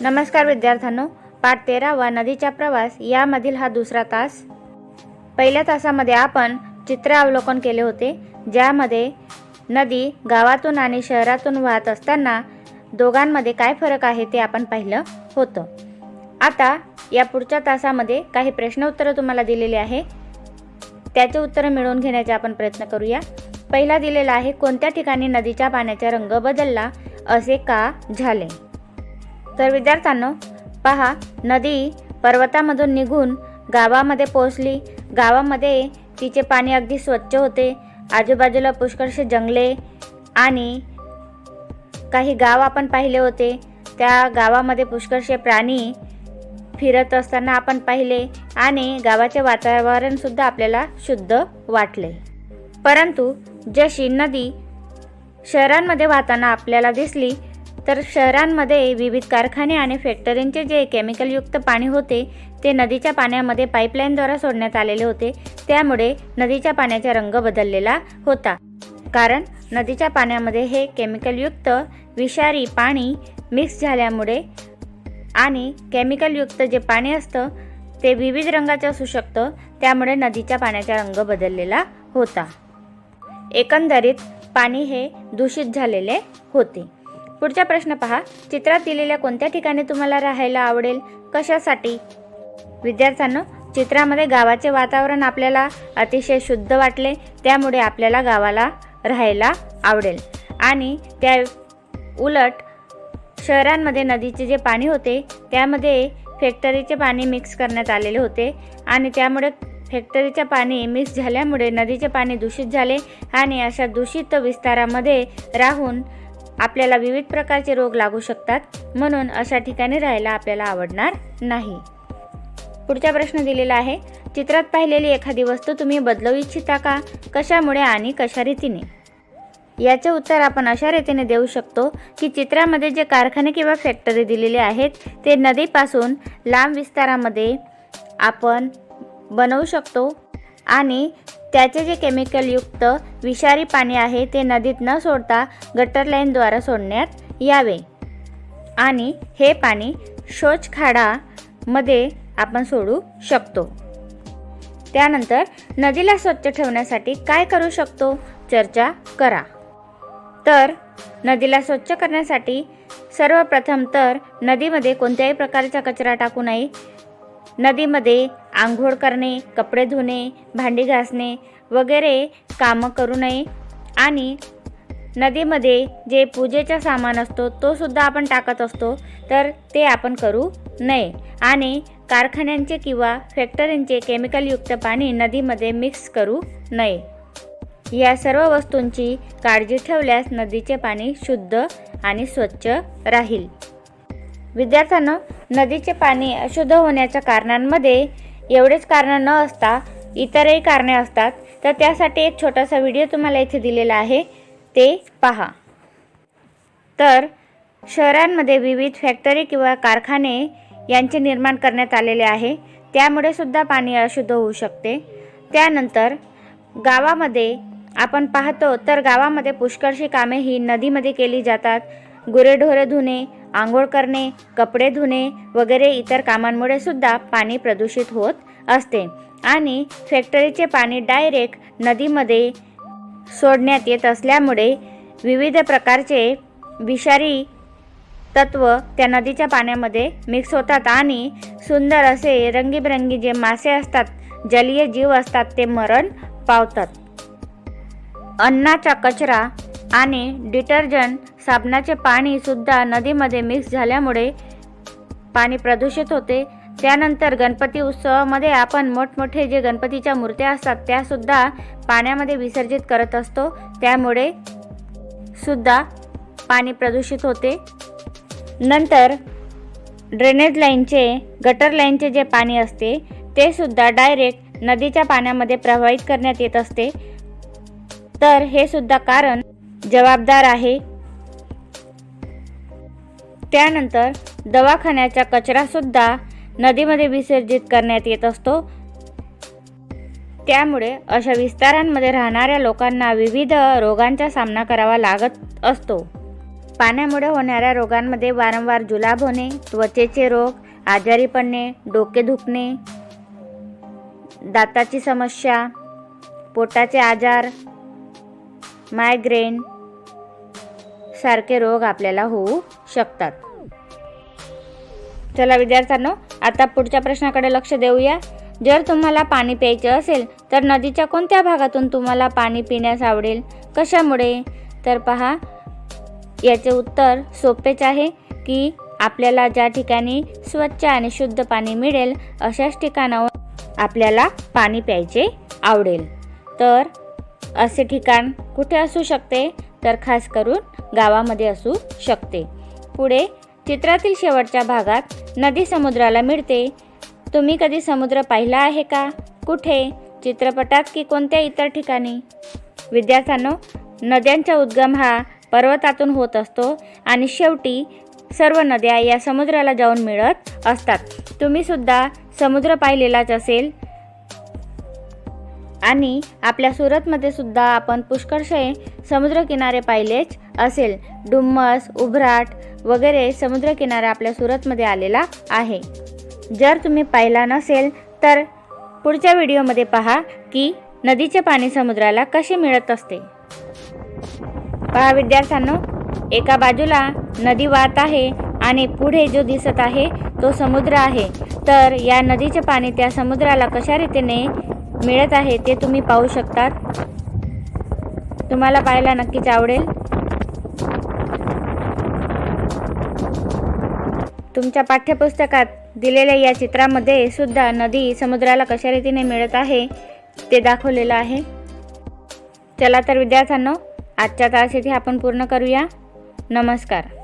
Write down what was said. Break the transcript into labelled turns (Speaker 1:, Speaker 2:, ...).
Speaker 1: नमस्कार विद्यार्थ्यांनो पाठ तेरा व नदीचा प्रवास यामधील हा दुसरा तास. पहिल्या तासामध्ये आपण चित्र अवलोकन केले होते ज्यामध्ये नदी गावातून आणि शहरातून वाहत असताना दोघांमध्ये काय फरक आहे ते आपण पाहिलं होतं. आता या पुढच्या तासामध्ये काही प्रश्न उत्तरं तुम्हाला दिलेली आहे. त्याचे उत्तरं मिळवून घेण्याचा आपण प्रयत्न करूया. पहिला दिलेला आहे कोणत्या ठिकाणी नदीच्या पाण्याचा रंग बदलला असे का झाले? तर विद्यार्थ्यांनो पहा नदी पर्वतामधून निघून गावामध्ये पोहोचली. गावामध्ये तिचे पाणी अगदी स्वच्छ होते. आजूबाजूला पुष्कळसे जंगले आणि काही गाव आपण पाहिले होते. त्या गावामध्ये पुष्कळसे प्राणी फिरत असताना आपण पाहिले आणि गावाचे वातावरणसुद्धा आपल्याला शुद्ध वाटले. परंतु जशी नदी शहरांमध्ये वाहताना आपल्याला दिसली तर शहरांमध्ये विविध कारखाने आणि फॅक्टरींचे जे केमिकलयुक्त पाणी होते ते नदीच्या पाण्यामध्ये पाईपलाईनद्वारा सोडण्यात आलेले होते. त्यामुळे नदीच्या पाण्याचा रंग बदललेला होता. कारण नदीच्या पाण्यामध्ये हे केमिकलयुक्त विषारी पाणी मिक्स झाल्यामुळे आणि केमिकलयुक्त जे पाणी असतं ते विविध रंगाचं असू शकतं. त्यामुळे नदीच्या पाण्याचा रंग बदललेला होता. एकंदरीत पाणी हे दूषित झालेले होते. पुढचा प्रश्न पहा. चित्रात दिलेल्या कोणत्या ठिकाणी तुम्हाला राहायला आवडेल? कशासाठी? विद्यार्थ्यांनो चित्रामध्ये गावाचे वातावरण आपल्याला अतिशय शुद्ध वाटले त्यामुळे आपल्याला गावाला राहायला आवडेल. आणि त्या उलट शहरांमध्ये नदीचे जे पाणी होते त्यामध्ये फॅक्टरीचे पाणी मिक्स करण्यात आलेले होते आणि त्यामुळे फॅक्टरीचे पाणी मिक्स झाल्यामुळे नदीचे पाणी दूषित झाले आणि अशा दूषित विस्तारामध्ये राहून आपल्याला विविध प्रकारचे रोग लागू शकतात म्हणून अशा ठिकाणी राहायला आपल्याला आवडणार नाही. पुढचा प्रश्न दिलेला आहे चित्रात पाहिलेली एखादी वस्तू तुम्ही बदलू इच्छिता का? कशामुळे आणि कशा रीतीने? याचे उत्तर आपण अशा रीतीने देऊ शकतो की चित्रामध्ये जे कारखाने किंवा फॅक्टरी दिलेले आहेत ते नदीपासून लांब विस्तारामध्ये आपण बनवू शकतो आणि त्याचे जे केमिकलयुक्त विषारी पाणी आहे ते नदीत न सोडता गटर लाईनद्वारा सोडण्यात यावे. आणि हे पाणी शौचखाडामध्ये आपण सोडू शकतो. त्यानंतर नदीला स्वच्छ ठेवण्यासाठी काय करू शकतो? चर्चा करा. तर नदीला स्वच्छ करण्यासाठी सर्वप्रथम तर नदीमध्ये कोणत्याही प्रकारचा कचरा टाकू नये. नदीमध्ये आंघोळ करणे कपडे धुणे भांडी घासणे वगैरे कामं करू नये. आणि नदीमध्ये जे पूजेचा सामान असतो तो सुद्धा आपण टाकत असतो तर ते आपण करू नये. आणि कारखान्यांचे किंवा फॅक्टरींचे केमिकलयुक्त पाणी नदीमध्ये मिक्स करू नये. या सर्व वस्तूंची काळजी ठेवल्यास नदीचे पाणी शुद्ध आणि स्वच्छ राहील. विद्यार्थ्यांना नदीचे पाणी अशुद्ध होण्याच्या कारणांमध्ये एवढेच कारणं न असता इतरही कारणे असतात तर त्यासाठी एक छोटासा व्हिडिओ तुम्हाला इथे दिलेला आहे. ते पहा. तर शहरांमध्ये विविध फॅक्टरी किंवा कारखाने यांचे निर्माण करण्यात आलेले आहे. त्यामुळे सुद्धा पाणी अशुद्ध होऊ शकते. त्यानंतर गावामध्ये आपण पाहतो तर गावामध्ये पुष्कळशी कामे ही नदीमध्ये केली जातात. गुरेढोरे धुणे आंघोळ करणे कपडे धुणे वगैरे इतर कामांमुळे सुद्धा पाणी प्रदूषित होत असते. आणि फॅक्टरीचे पाणी डायरेक्ट नदीमध्ये सोडण्यात येत असल्यामुळे विविध प्रकारचे विषारी तत्व त्या नदीच्या पाण्यामध्ये मिक्स होतात आणि सुंदर असे रंगीबेरंगी जे मासे असतात जलीय जीव असतात ते मरण पावतात. अन्नाचा कचरा आणि डिटर्जंट साबणाचे पाणी सुद्धा नदीमध्ये मिक्स झाल्यामुळे पाणी प्रदूषित होते. त्यानंतर गणपती उत्सवामध्ये आपण मोठमोठे जे गणपतीच्या मूर्त्या असतात त्यासुद्धा पाण्यामध्ये विसर्जित करत असतो. त्यामुळे सुद्धा पाणी प्रदूषित होते. नंतर ड्रेनेज लाईनचे गटर लाईनचे जे पाणी असते ते सुद्धा डायरेक्ट नदीच्या पाण्यामध्ये प्रवाहित करण्यात येत असते. तर हे सुद्धा कारण जबाबदार आहे. त्यानंतर दवाखान्याचा कचरासुद्धा नदीमध्ये विसर्जित करण्यात येत असतो. त्यामुळे अशा विस्तारांमध्ये राहणाऱ्या लोकांना विविध रोगांचा सामना करावा लागत असतो. पाण्यामुळे होणाऱ्या रोगांमध्ये वारंवार जुलाब होणे त्वचेचे रोग आजारी पडणे डोके दुखणे दाताची समस्या पोटाचे आजार मायग्रेन सारखे रोग आपल्याला होऊ शकतात. चला विद्यार्थ्यांनो आता पुढच्या प्रश्नाकडे लक्ष देऊया. जर तुम्हाला पाणी प्यायचे असेल तर नदीच्या कोणत्या भागातून तुम्हाला पाणी पिण्यास आवडेल? कशामुळे? तर पहा याचे उत्तर सोपेच आहे की आपल्याला ज्या ठिकाणी स्वच्छ आणि शुद्ध पाणी मिळेल अशाच ठिकाणावर आपल्याला पाणी प्यायचे आवडेल. तर असे ठिकाण कुठे असू शकते? तर खास करून गावामध्ये असू शकते. पुढे चित्रातील शेवटच्या भागात नदी समुद्राला मिळते. तुम्ही कधी समुद्र पाहिला आहे का? कुठे? चित्रपटात की कोणत्या इतर ठिकाणी? विद्यार्थ्यांनो नद्यांचा उद्गम हा पर्वतातून होत असतो आणि शेवटी सर्व नद्या या समुद्राला जाऊन मिळत असतात. तुम्ही सुद्धा समुद्र पाहिलेलाच असेल आणि आपल्या सुरतमध्ये सुद्धा आपण पुष्कळसे समुद्रकिनारे पाहिलेच असेल. डुम्मस उभराट वगैरे समुद्रकिनारा आपल्या सुरतमध्ये आलेला आहे. जर तुम्ही पाहिला नसेल तर पुढच्या व्हिडिओमध्ये पहा की नदीचे पाणी समुद्राला कसे मिळत असते. पहा विद्यार्थ्यांनो एका बाजूला नदी वाहत आहे आणि पुढे जो दिसत आहे तो समुद्र आहे. तर या नदीचे पाणी त्या समुद्राला कशा रीतीने मिळत आहे ते तुम्ही पाहू शकतात. तुम्हाला पाहायला नक्कीच आवडेल. तुमच्या पाठ्यपुस्तकात दिलेल्या या चित्रामध्ये सुद्धा नदी समुद्राला कशा रीतीने मिळत आहे ते दाखवलेलं आहे. चला तर विद्यार्थ्यांनो आजच्या तास इथे आपण पूर्ण करूया. नमस्कार.